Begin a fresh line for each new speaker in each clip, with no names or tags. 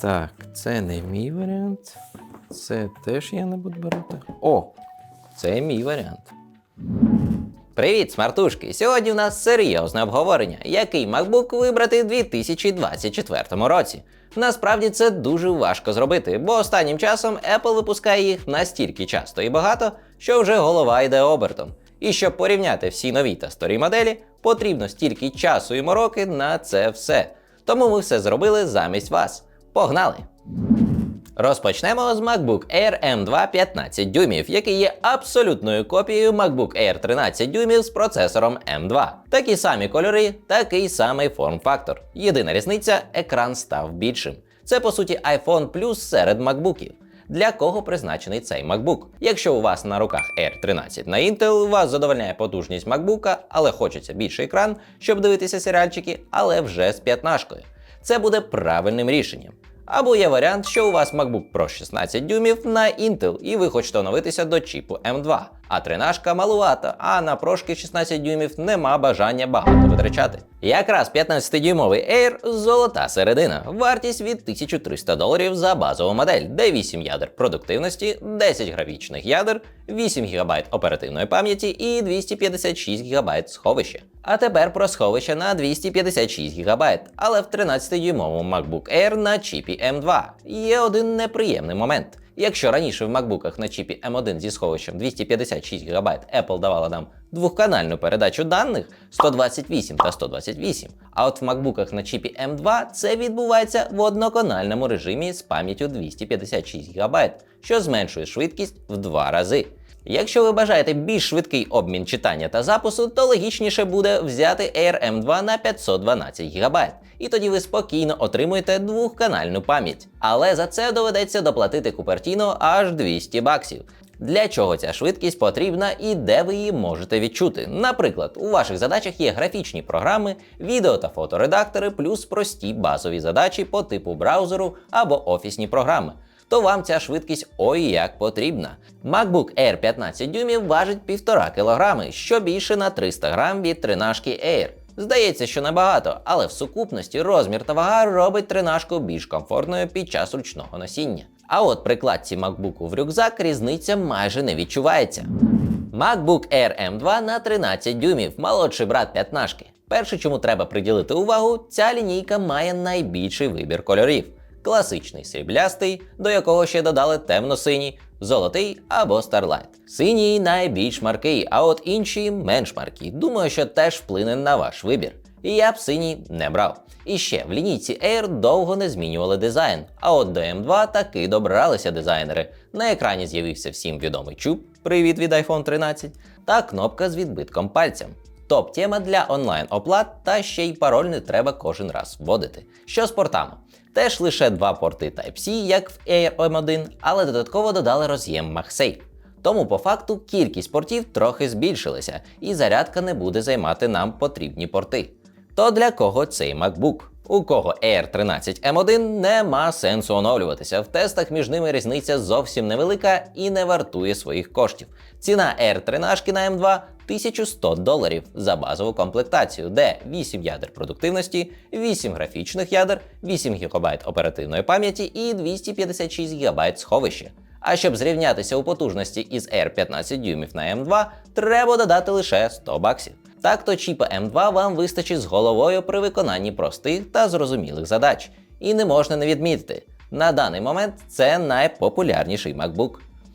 Так, це не мій варіант. Це теж я не буду брати. О! Це мій варіант.
Привіт, смартушки! Сьогодні в нас серйозне обговорення, який MacBook вибрати в 2024 році. Насправді це дуже важко зробити, бо останнім часом Apple випускає їх настільки часто і багато, що вже голова йде обертом. І щоб порівняти всі нові та старі моделі, потрібно стільки часу і мороки на це все. Тому ми все зробили замість вас. Погнали! Розпочнемо з MacBook Air M2 15 дюймів, який є абсолютною копією MacBook Air 13 дюймів з процесором M2. Такі самі кольори, такий самий форм-фактор. Єдина різниця екран став більшим. Це по суті iPhone Plus серед MacBookів. Для кого призначений цей MacBook? Якщо у вас на руках Air 13 на Intel, вас задовольняє потужність MacBook, але хочеться більший екран, щоб дивитися серіальчики, але вже з п'ятнашкою. Це буде правильним рішенням. Або є варіант, що у вас MacBook Pro 16 дюймів на Intel, і ви хочете оновитися до чіпу M2. А 13 малувата, а на прошки 16 дюймів нема бажання багато витрачати. Якраз 15-дюймовий Air золота середина. Вартість від 1300 доларів за базову модель, де 8 ядер продуктивності, 10 графічних ядер, 8 ГБ оперативної пам'яті і 256 ГБ сховища. А тепер про сховище на 256 ГБ, але в 13-дюймовому MacBook Air на чіпі M2 є один неприємний момент. Якщо раніше в MacBook на чіпі M1 зі сховищем 256 ГБ Apple давала нам двохканальну передачу даних 128 та 128, а от в макбуках на чіпі M2 це відбувається в одноканальному режимі з пам'яттю 256 ГБ, що зменшує швидкість в два рази. Якщо ви бажаєте більш швидкий обмін читання та запису, то логічніше буде взяти Air M2 на 512 ГБ. І тоді ви спокійно отримуєте двохканальну пам'ять. Але за це доведеться доплатити Купертіно аж 200 баксів. Для чого ця швидкість потрібна і де ви її можете відчути? Наприклад, у ваших задачах є графічні програми, відео та фоторедактори, плюс прості базові задачі по типу браузеру або офісні програми то вам ця швидкість ой як потрібна. MacBook Air 15 дюймів важить 1,5 кг, що більше на 300 грам від 13 Air. Здається, що небагато, але в сукупності розмір та вага робить тринашку більш комфортною під час ручного носіння. А от при кладці MacBook в рюкзак різниця майже не відчувається. MacBook Air M2 на 13 дюймів, молодший брат п'ятнашки. Перше, чому треба приділити увагу, ця лінійка має найбільший вибір кольорів класичний сріблястий, до якого ще додали темно-синій, золотий або Starlight. Синій найбільш маркий, а от інші менш маркі. Думаю, що теж вплине на ваш вибір. І я б синій не брав. І ще в лінійці Air довго не змінювали дизайн. А от до M2 таки добралися дизайнери. На екрані з'явився всім відомий чуб, привіт від iPhone 13, та кнопка з відбитком пальцем. Топ-тема для онлайн-оплат, та ще й пароль не треба кожен раз вводити. Що з портами? Теж лише два порти Type-C, як в Air M1, але додатково додали роз'єм MagSafe. Тому по факту кількість портів трохи збільшилася, і зарядка не буде займати нам потрібні порти. То для кого цей MacBook? У кого Air 13 M1 нема сенсу оновлюватися. В тестах між ними різниця зовсім невелика і не вартує своїх коштів. Ціна Air 13 на M2 1100 доларів за базову комплектацію, де 8 ядер продуктивності, 8 графічних ядер, 8 ГБ оперативної пам'яті і 256 ГБ сховища. А щоб зрівнятися у потужності із Air 15 дюймів на M2, треба додати лише 100 баксів. Так то чіпа M2 вам вистачить з головою при виконанні простих та зрозумілих задач. І не можна не відмітити, на даний момент це найпопулярніший MacBook.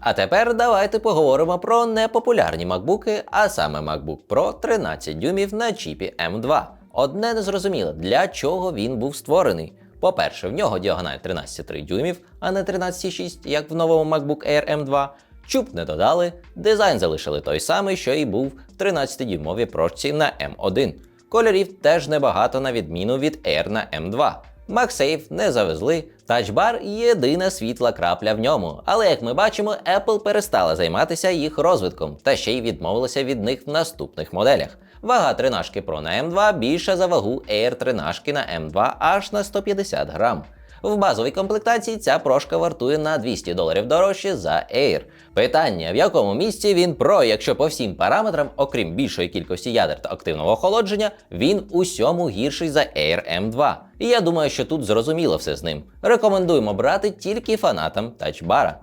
А тепер давайте поговоримо про непопулярні макбуки, а саме MacBook Pro 13 дюймів на чіпі M2. Одне незрозуміле, для чого він був створений. По-перше, в нього діагональ 13,3 дюймів, а не 13,6, як в новому MacBook Air M2. Чуб не додали, дизайн залишили той самий, що і був в 13-дюймовій прошці на M1. Кольорів теж небагато на відміну від Air на M2. MagSafe не завезли, тачбар єдина світла крапля в ньому. Але як ми бачимо, Apple перестала займатися їх розвитком та ще й відмовилася від них в наступних моделях. Вага 13 Pro на M2 більша за вагу Air 13 на M2 аж на 150 грам. В базовій комплектації ця прошка вартує на 200 доларів дорожче за Air. Питання, в якому місці він Pro, якщо по всім параметрам, окрім більшої кількості ядер та активного охолодження, він усьому гірший за Air M2. І я думаю, що тут зрозуміло все з ним. Рекомендуємо брати тільки фанатам тачбара.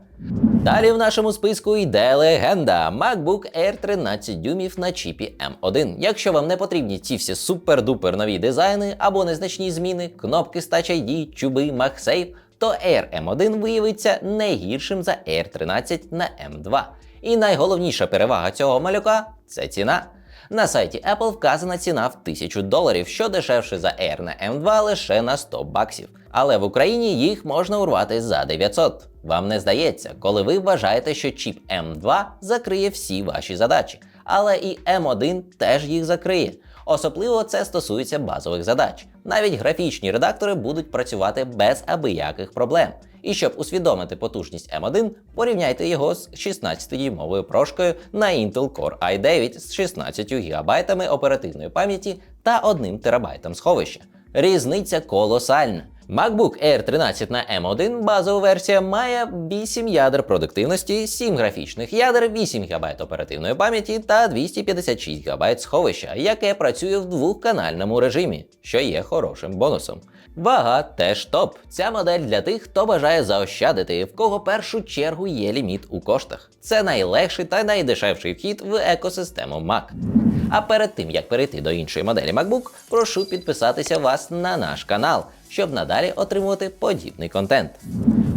Далі в нашому списку йде легенда MacBook Air 13 дюймів на чіпі M1. Якщо вам не потрібні ці всі супер-дупер нові дизайни або незначні зміни, кнопки Touch ID, чуби, MagSafe, то Air M1 виявиться не гіршим за Air 13 на M2. І найголовніша перевага цього малюка це ціна. На сайті Apple вказана ціна в 1000 доларів, що дешевше за Air на M2 лише на 100 баксів. Але в Україні їх можна урвати за 900. Вам не здається, коли ви вважаєте, що чіп M2 закриє всі ваші задачі, але і M1 теж їх закриє. Особливо це стосується базових задач. Навіть графічні редактори будуть працювати без абияких проблем. І щоб усвідомити потужність M1, порівняйте його з 16-дюймовою прошкою на Intel Core i9 з 16 ГБ оперативної пам'яті та 1 ТБ сховища. Різниця колосальна. MacBook Air 13 на M1 базова версія має 8 ядер продуктивності, 7 графічних ядер, 8 ГБ оперативної пам'яті та 256 ГБ сховища, яке працює в двохканальному режимі, що є хорошим бонусом. Вага теж топ. Ця модель для тих, хто бажає заощадити, в кого першу чергу є ліміт у коштах. Це найлегший та найдешевший вхід в екосистему Mac. А перед тим як перейти до іншої моделі MacBook, прошу підписатися вас на наш канал, щоб надалі отримувати подібний контент.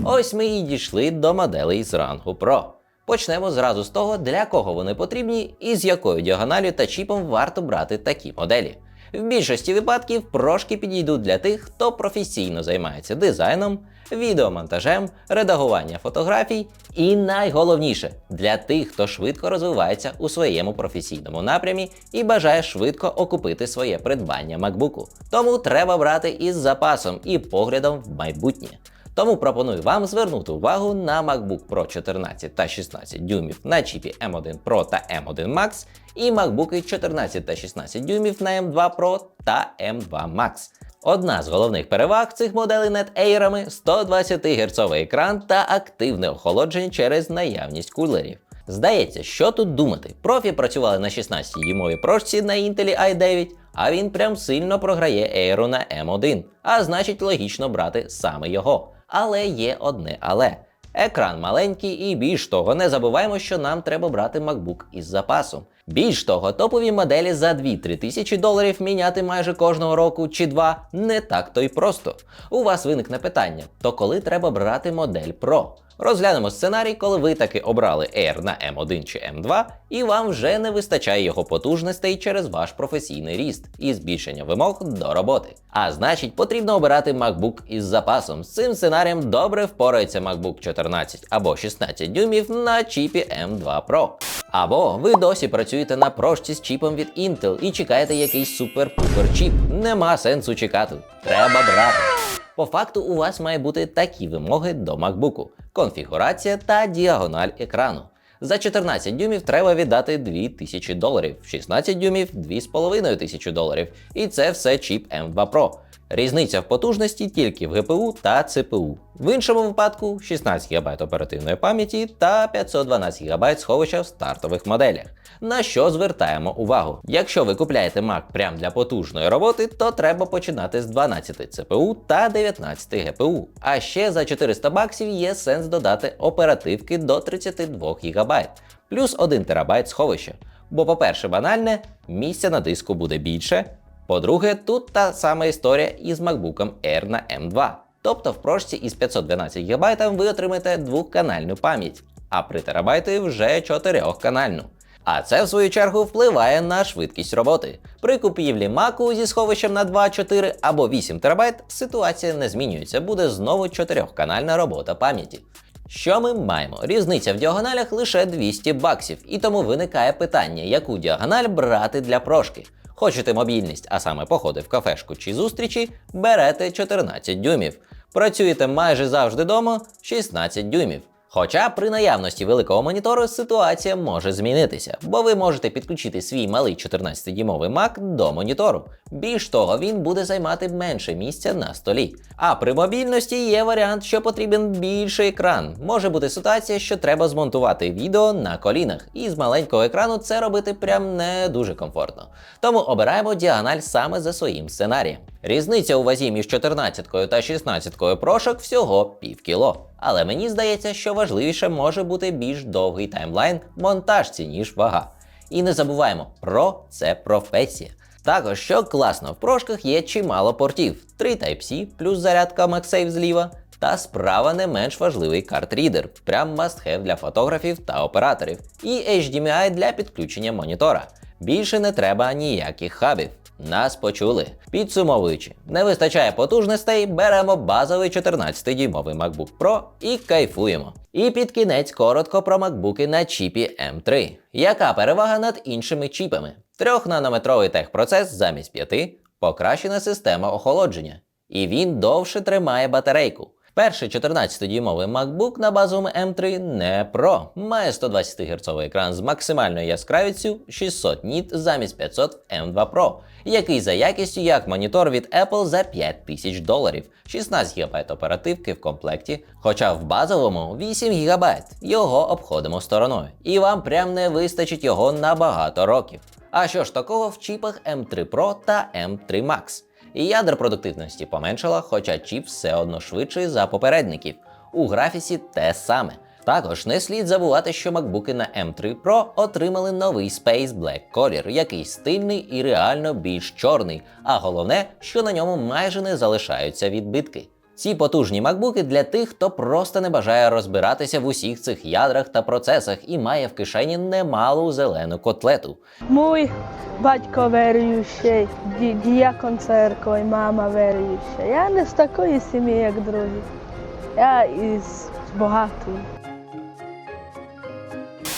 Ось ми і дійшли до моделей з рангу Pro. Почнемо зразу з того, для кого вони потрібні і з якою діагоналю та чіпом варто брати такі моделі. В більшості випадків прошки підійдуть для тих, хто професійно займається дизайном, відеомонтажем, редагуванням фотографій, і найголовніше для тих, хто швидко розвивається у своєму професійному напрямі і бажає швидко окупити своє придбання MacBook. Тому треба брати із запасом і поглядом в майбутнє. Тому пропоную вам звернути увагу на MacBook Pro 14 та 16 дюймів на чіпі M1 Pro та M1 Max і MacBook 14 та 16 дюймів на M2 Pro та M2 Max. Одна з головних переваг цих моделей над Air 120 Гц екран та активне охолодження через наявність кулерів. Здається, що тут думати. Профі працювали на 16-дюймовій прошці на Intel i9, а він прям сильно програє Air на M1, а значить логічно брати саме його. Але є одне але. Екран маленький і більш того, не забуваємо, що нам треба брати MacBook із запасом. Більш того, топові моделі за 2-3 тисячі доларів міняти майже кожного року чи два не так то й просто. У вас виникне питання: то коли треба брати модель Pro? Розглянемо сценарій, коли ви таки обрали Air на M1 чи M2, і вам вже не вистачає його потужностей через ваш професійний ріст і збільшення вимог до роботи. А значить, потрібно обирати MacBook із запасом. З цим сценарієм добре впорається MacBook 14 або 16 дюймів на чіпі M2 Pro. Або ви досі працюєте на прошці з чіпом від Intel і чекаєте якийсь супер-пупер чіп. Нема сенсу чекати. Треба брати. По факту у вас має бути такі вимоги до MacBook: конфігурація та діагональ екрану. За 14 дюймів треба віддати 2000 доларів, 16 дюймів 2500 доларів. І це все чіп M2 Pro. Різниця в потужності тільки в GPU та CPU. В іншому випадку 16 ГБ оперативної пам'яті та 512 ГБ сховища в стартових моделях. На що звертаємо увагу? Якщо ви купляєте Mac прямо для потужної роботи, то треба починати з 12 CPU та 19 GPU. А ще за 400 баксів є сенс додати оперативки до 32 ГБ, плюс 1 ТБ сховища. Бо, по-перше, банальне, місця на диску буде більше. По-друге, тут та сама історія із MacBook Air на M2. Тобто в прошці із 512 ГБ ви отримаєте двохканальну пам'ять, а при терабайти вже чотирьохканальну. А це, в свою чергу, впливає на швидкість роботи. При купівлі Mac зі сховищем на 2, 4 або 8 ТБ ситуація не змінюється, буде знову чотирьохканальна робота пам'яті. Що ми маємо? Різниця в діагоналях лише 200 баксів, і тому виникає питання, яку діагональ брати для прошки. Хочете мобільність, а саме походи в кафешку чи зустрічі, берете 14 дюймів. Працюєте майже завжди дома 16 дюймів. Хоча при наявності великого монітору ситуація може змінитися, бо ви можете підключити свій малий 14-дюймовий Mac до монітору. Більш того, він буде займати менше місця на столі. А при мобільності є варіант, що потрібен більший екран. Може бути ситуація, що треба змонтувати відео на колінах, і з маленького екрану це робити прям не дуже комфортно. Тому обираємо діагональ саме за своїм сценарієм. Різниця у вазі між 14 та 16 прошок всього пів кіло. Але мені здається, що важливіше може бути більш довгий таймлайн в монтажці, ніж вага. І не забуваємо, про це професія. Також, що класно, в прошках є чимало портів: 3 Type-C плюс зарядка MagSafe зліва, та справа не менш важливий картрідер, прям must-have для фотографів та операторів, і HDMI для підключення монітора. Більше не треба ніяких хабів. Нас почули. Підсумовуючи, не вистачає потужностей, беремо базовий 14-дюймовий MacBook Pro і кайфуємо. І під кінець коротко про макбуки на чіпі M3. Яка перевага над іншими чіпами? 3-нанометровий техпроцес замість 5, покращена система охолодження. І він довше тримає батарейку. Перший 14-дюймовий MacBook на базовому M3 не Pro. Має 120 Гц екран з максимальною яскравістю 600 ніт замість 500 M2 Pro, який за якістю як монітор від Apple за 5000 доларів, 16 ГБ оперативки в комплекті, хоча в базовому 8 ГБ. Його обходимо стороною. І вам прям не вистачить його на багато років. А що ж такого в чіпах M3 Pro та M3 Max? І ядер продуктивності поменшало, хоча чіп все одно швидший за попередників. У графіці те саме. Також не слід забувати, що макбуки на M3 Pro отримали новий Space Black колір, який стильний і реально більш чорний. А головне, що на ньому майже не залишаються відбитки. Ці потужні макбуки для тих, хто просто не бажає розбиратися в усіх цих ядрах та процесах і має в кишені немалу зелену котлету.
Мой батько віруючий, ді- діякон церкви, мама віруюча. Я не з такої сім'ї, як другі. Я із багатої.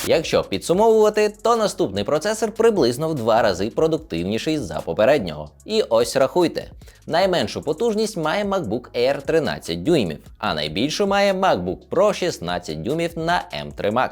Якщо підсумовувати, то наступний процесор приблизно в два рази продуктивніший за попереднього. І ось рахуйте. Найменшу потужність має MacBook Air 13 дюймів, а найбільшу має MacBook Pro 16 дюймів на M3 Max.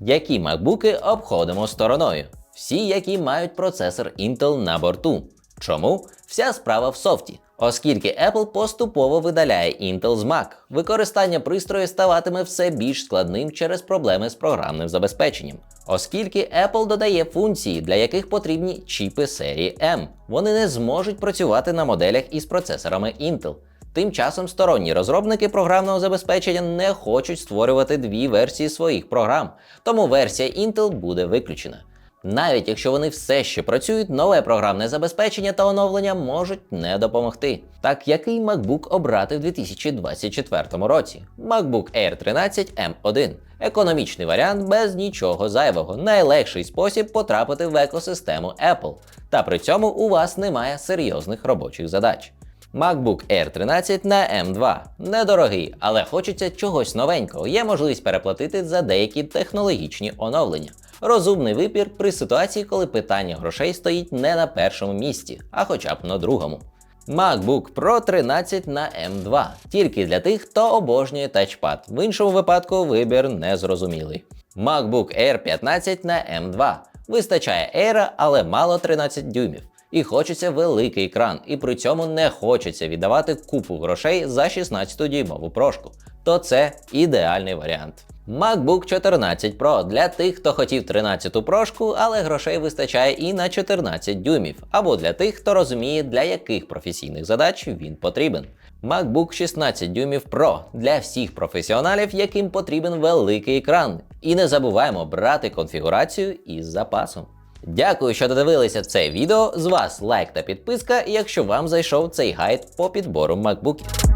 Які макбуки обходимо стороною? Всі, які мають процесор Intel на борту. Чому? Вся справа в софті. Оскільки Apple поступово видаляє Intel з Mac, використання пристрою ставатиме все більш складним через проблеми з програмним забезпеченням. Оскільки Apple додає функції, для яких потрібні чіпи серії M, вони не зможуть працювати на моделях із процесорами Intel. Тим часом сторонні розробники програмного забезпечення не хочуть створювати дві версії своїх програм, тому версія Intel буде виключена. Навіть якщо вони все ще працюють, нове програмне забезпечення та оновлення можуть не допомогти. Так який MacBook обрати в 2024 році? MacBook Air 13 M1. Економічний варіант без нічого зайвого, найлегший спосіб потрапити в екосистему Apple. Та при цьому у вас немає серйозних робочих задач. MacBook Air 13 на M2. Недорогий, але хочеться чогось новенького. Є можливість переплатити за деякі технологічні оновлення. Розумний вибір при ситуації, коли питання грошей стоїть не на першому місці, а хоча б на другому. MacBook Pro 13 на M2 тільки для тих, хто обожнює тачпад. В іншому випадку вибір незрозумілий. MacBook Air 15 на M2 вистачає Air, але мало 13 дюймів. І хочеться великий екран, і при цьому не хочеться віддавати купу грошей за 16-дюймову прошку. То це ідеальний варіант. MacBook 14 Pro для тих, хто хотів 13-ту прошку, але грошей вистачає і на 14 дюймів, або для тих, хто розуміє, для яких професійних задач він потрібен. MacBook 16 дюймів Pro для всіх професіоналів, яким потрібен великий екран. І не забуваємо брати конфігурацію із запасом. Дякую, що додивилися це відео. З вас лайк та підписка, якщо вам зайшов цей гайд по підбору MacBookів.